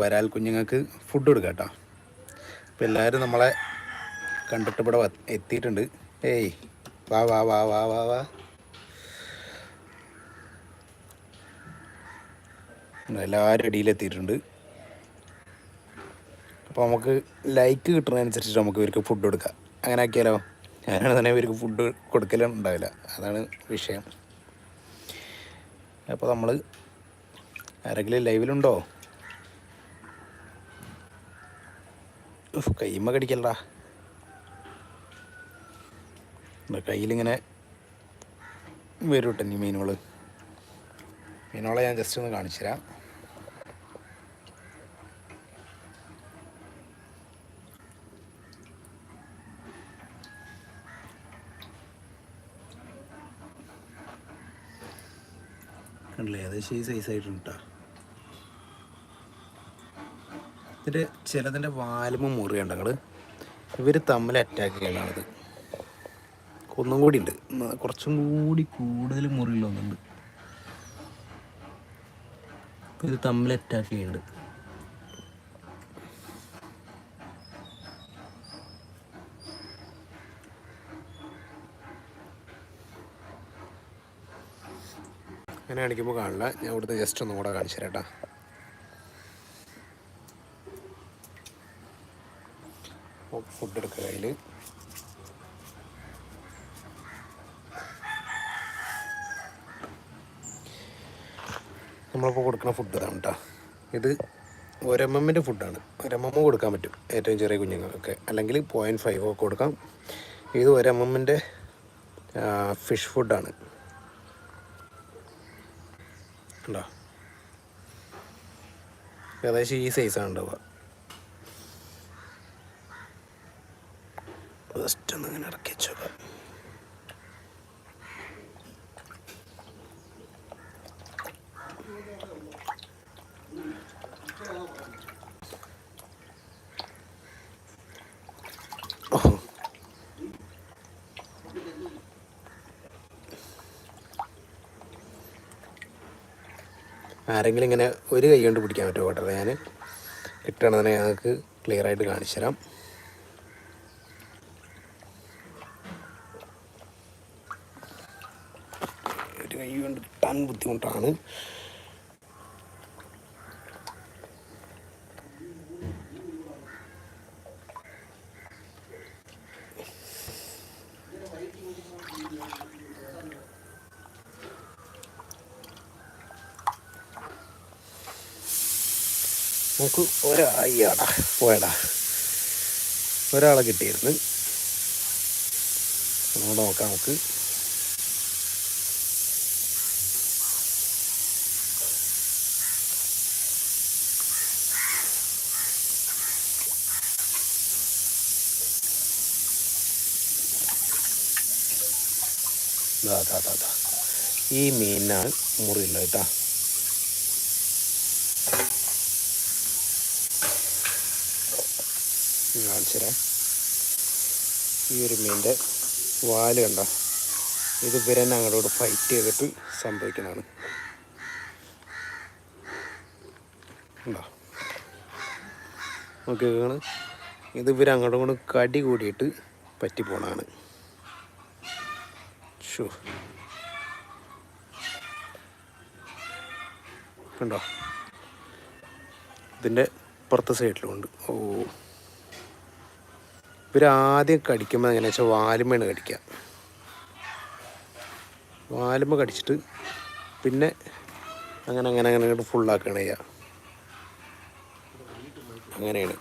വരാൽ കുഞ്ഞുങ്ങൾക്ക് ഫുഡ് കൊടുക്കാം കേട്ടോ അപ്പോൾ എല്ലാവരും നമ്മളെ കണ്ടിട്ട് ഇവിടെ എത്തിയിട്ടുണ്ട്. ഏയ് വാ വാ വാ വാ വാ വാ. എല്ലാവരും ഇടയിലെത്തിയിട്ടുണ്ട് അപ്പോൾ നമുക്ക് ലൈക്ക് കിട്ടുന്നതനുസരിച്ച് നമുക്ക് ഇവർക്ക് ഫുഡ് കൊടുക്കാം. അങ്ങനെ ആക്കിയാലോ? ഞാനാണ് തന്നെ ഇവർക്ക് ഫുഡ് കൊടുക്കലും ഉണ്ടാവില്ല. അതാണ് വിഷയം. അപ്പോൾ നമ്മൾ ആരെങ്കിലും ലൈവിലുണ്ടോ കയ്യുമ്മ കടിക്കല്ലടാ കയ്യിലിങ്ങനെ വരും കേട്ടോ മീനുകൾ മീനുകളെ ഞാൻ ജസ്റ്റ് ഒന്ന് കാണിച്ചു തരാം. കണ്ടില്ലേ? ഏകദേശം ഈ സൈസ് ആയിട്ടുണ്ട് കേട്ടോ ഇതിന്റെ ചിലതിന്റെ വാലുമ മുറിയുണ്ട് ഞങ്ങൾ ഇവർ തമ്മിൽ അറ്റാക്ക് ചെയ്യണത് ഒന്നും കൂടി ഉണ്ട് കുറച്ചും കൂടി കൂടുതൽ മുറിയിലൊന്നുണ്ട് ഇപ്പം ഇത് തമ്മിൽ അറ്റാക്ക് ചെയ്യുന്നുണ്ട് അങ്ങനെ കാണിക്കുമ്പോൾ കാണില്ല. ഞാൻ ഇവിടുത്തെ ജസ്റ്റ് ഒന്നും കൂടെ കാണിച്ചു തരാം ഫുഡ് എടുക്കുക കയ്യിൽ നമ്മളിപ്പോൾ കൊടുക്കുന്ന ഫുഡ് ഇതാണ് കേട്ടോ ഇത് ഒരെമ്മന്റെ ഫുഡാണ്. ഒരെമ്മ കൊടുക്കാൻ പറ്റും. ഏറ്റവും ചെറിയ കുഞ്ഞുങ്ങൾക്കൊക്കെ. അല്ലെങ്കിൽ പോയിന്റ് ഫൈവ് ഒക്കെ കൊടുക്കാം. ഇത് ഒരെമ്മന്റെ ഫിഷ് ഫുഡാണ് ഉണ്ടോ ഏകദേശം ഈ സൈസാണ് ഉണ്ടാവുക. ജസ്റ്റ് ഒന്ന് ഇങ്ങനെ ഇറക്കി വെച്ചോക്കാം ആരെങ്കിലും ഇങ്ങനെ ഒരു കൈ കൊണ്ട് പിടിക്കാൻ പറ്റുമോ? കേട്ടോ ഞാൻ കിട്ടണതിനെ ഞങ്ങൾക്ക് ക്ലിയറായിട്ട് കാണിച്ചു തരാം ഒരു കൈ കൊണ്ട് ബുദ്ധിമുട്ടാണ്. നമുക്ക് ഒരാടാ പോയടാ. ഒരാളെ കിട്ടിയിരുന്നു. നോക്കാം നമുക്ക്. ദാ. ഈ മീനാണ് മുറിയില്ല കേട്ടാ. ഈ ഒരു മീനിന്റെ വാൽ കണ്ട. ഇത് ഇവരെ ഞങ്ങളോട് ഫൈറ്റ് ചെയ്തിട്ട് സംഭവിക്കുന്നതാണ്. ഉണ്ടോ നോക്കിയാണ് ഇത് ഇവർ അങ്ങോട്ടും കടി കൂടിയിട്ട് പറ്റിപ്പോണാണ് ഷോ കണ്ടോ? ഇതിന്റെ പുറത്തെ സൈഡിലുമുണ്ട് ഓ. ഇവർ ആദ്യം കടിക്കുമ്പോൾ എങ്ങനെയാ വെച്ചാൽ വാലുമ്മയാണ് കടിക്കുക വാലുമ്മ കടിച്ചിട്ട് പിന്നെ അങ്ങനെ അങ്ങനെ അങ്ങനെ അങ്ങോട്ട് ഫുള്ളാക്കുകയാണ് ചെയ്യുക അങ്ങനെയാണ്.